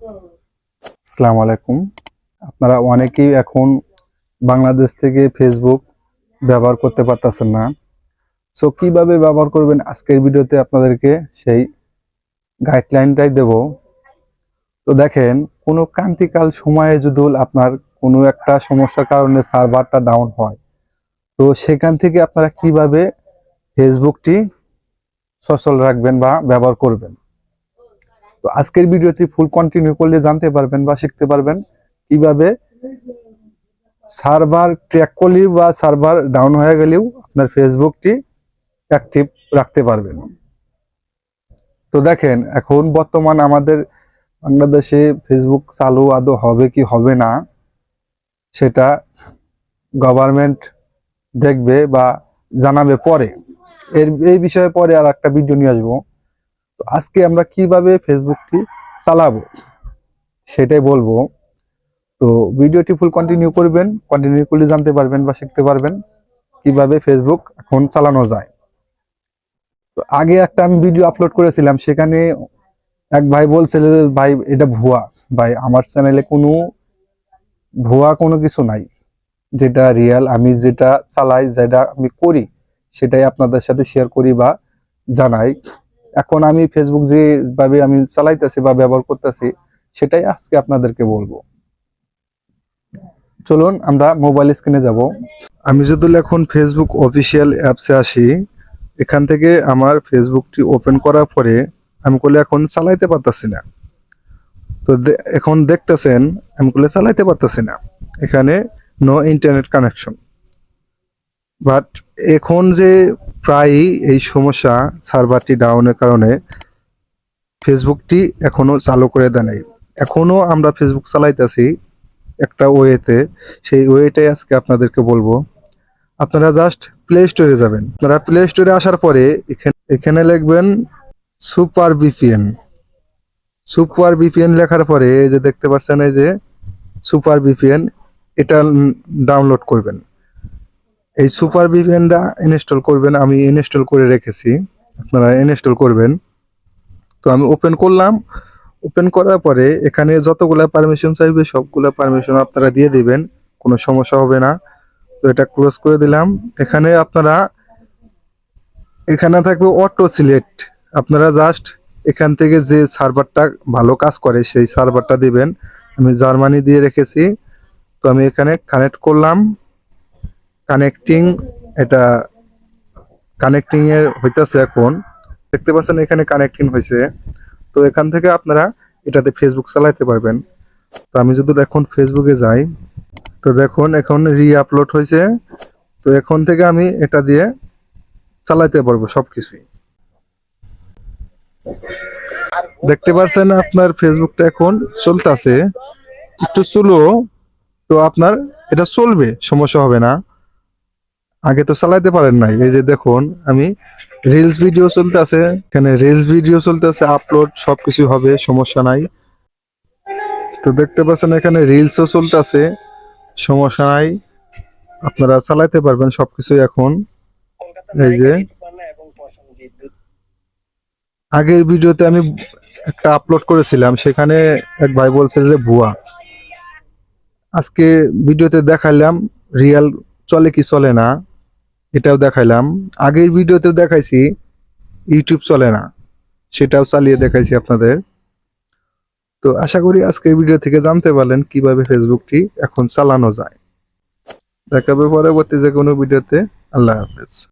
আসসালামু আলাইকুম। আপনারা অনেকেই এখন বাংলাদেশ থেকে ফেসবুক ব্যবহার করতে পারতেছেন না। সো কীভাবে ব্যবহার করবেন আজকের ভিডিওতে আপনাদেরকে সেই গাইডলাইনটাই দেব। তো দেখেন, কোনো ক্রান্তিকাল সময়ে যদি আপনার কোনো একটা সমস্যার কারণে সার্ভারটা ডাউন হয়, তো সেখান থেকে আপনারা কীভাবে ফেসবুকটি সচল রাখবেন বা ব্যবহার করবেন? তো আজকের ভিডিওটি ফুল কন্টিনিউ করলে জানতে পারবেন বা শিখতে পারবেন কীভাবে সার্ভার ট্র্যাক করলে বা সার্ভার ডাউন হয়ে গেলেও আপনার ফেসবুকটি অ্যাক্টিভ রাখতে পারবেন। তো দেখেন, এখন বর্তমান আমাদের বাংলাদেশে ফেসবুক চালু আদৌ হবে কি হবে না, সেটা গভর্নমেন্ট দেখবে বা জানাবে পরে। এর, এই বিষয়ে পরে আর একটা ভিডিও নিয়ে আসব। তো আজকে আমরা কীভাবে ফেসবুকটি চালাবো সেটাই বলব। তো ভিডিওটি ফুল কন্টিনিউ করবেন কন্টিনিউ করলে জানতে পারবেন বা শিখতে পারবেন কীভাবে ফেসবুক এখন চালানো যায়। তো আগে একটা আমি ভিডিও আপলোড করেছিলাম সেখানে এক ভাই বলছিল যে, ভাই এটা ভুয়া। ভাই আমার চ্যানেলে কোনো ভুয়া কোনো কিছু নাই। যেটা রিয়েল আমি যেটা চালাই যেটা আমি করি সেটাই আপনাদের সাথে শেয়ার করি বা জানাই। এখন আমি ফেসবুক যেভাবে আমি চালাইতেছি বা ব্যবহার করতেছি, সেটাই আজকে আপনাদেরকে বলব। চলুন, আমরা মোবাইল স্ক্রিনে যাব। আমি যদি এখন ফেসবুক অফিসিয়াল অ্যাপসে আসি এখান থেকে আমার ফেসবুকটি ওপেন করার পরে আমি করলে এখন চালাইতে পারতাছি না। তো এখন দেখতেছেন, আমি করলে চালাইতে পারতাছি না। এখানে নো ইন্টারনেট কানেকশন বাট এখন যে প্রায়ই এই সমস্যা সার্ভারটি ডাউনের কারণে ফেসবুকটি এখনও চালু করে দেয় নাই। এখনও আমরা ফেসবুক চালাইতেছি একটা ওয়েতে। সেই ওয়েটাই আজকে আপনাদেরকে বলব। আপনারা জাস্ট প্লে স্টোরে যাবেন। আপনারা প্লে স্টোরে আসার পরে এখানে এখানে লিখবেন সুপার বিপিএন সুপার বিপিএন লেখার পরে যে দেখতে পাচ্ছেন এই যে সুপার বিপিএন এটা ডাউনলোড করবেন। এই সুপার ভিপিএনটা ইনস্টল করবেন, আমি ইনস্টল করে রেখেছি। আপনারা ইনস্টল করবেন। তো আমি ওপেন করলাম। ওপেন করার পরে এখানে যতগুলা পারমিশন চাইবে, সবগুলো পারমিশন আপনারা দিয়ে দিবেন, কোনো সমস্যা হবে না। তো এটা ক্লোজ করে দিলাম। এখানে আপনারা, এখানে থাকবে অটো সিলেক্ট। আপনারা জাস্ট এখান থেকে যে সার্ভারটা ভালো কাজ করে, সেই সার্ভারটা দিবেন। আমি জার্মানি দিয়ে রেখেছি। তো আমি এখানে কানেক্ট করলাম। কানেক্টিং এটা কানেক্টিং এর হইতাছে এখন। দেখতে পাচ্ছেন এখানে কানেক্টিং হয়েছে তো এখান থেকে আপনারা এটাতে ফেসবুক চালাইতে পারবেন। তো আমি যদি এখন ফেসবুকে যাই, তো দেখুন এখন রি আপলোড হয়েছে তো এখন থেকে আমি এটা দিয়ে চালাইতে পারব সবকিছুই। দেখতে পাচ্ছেন আপনার ফেসবুকটা এখন চলতেছে। একটু স্লো তো আপনার এটা চলবে, সমস্যা হবে না। আগে তো চালাইতে পারেন নাই। এই যে দেখুন, আমি রিলস ভিডিও চলতেছে এখানে রিলস ভিডিও চলতেছে আপলোড সবকিছু হবে, সমস্যা নাই। তো দেখতে পাচ্ছেন এখানে রিলসও চলতেছে সমস্যা নাই। আপনারা চালাইতে পারবেন সবকিছু এখন। এই যে আগের ভিডিওতে আমি একটা আপলোড করেছিলাম, সেখানে এক ভাই বলছে যে ভুয়া আজকে ভিডিওতে দেখাইলাম রিয়েল চলে কি চলে না? এটাও দেখাইলাম। আগের ভিডিওতেও দেখাইছি ইউটিউব চলে না, সেটাও চালিয়ে দেখাইছি আপনাদের। তো আশা করি আজকের ভিডিও থেকে জানতে পারলেন কীভাবে ফেসবুকটি এখন চালানো যায়। দেখাবে পরবর্তী যে কোনো ভিডিওতে। আল্লাহ হাফেজ।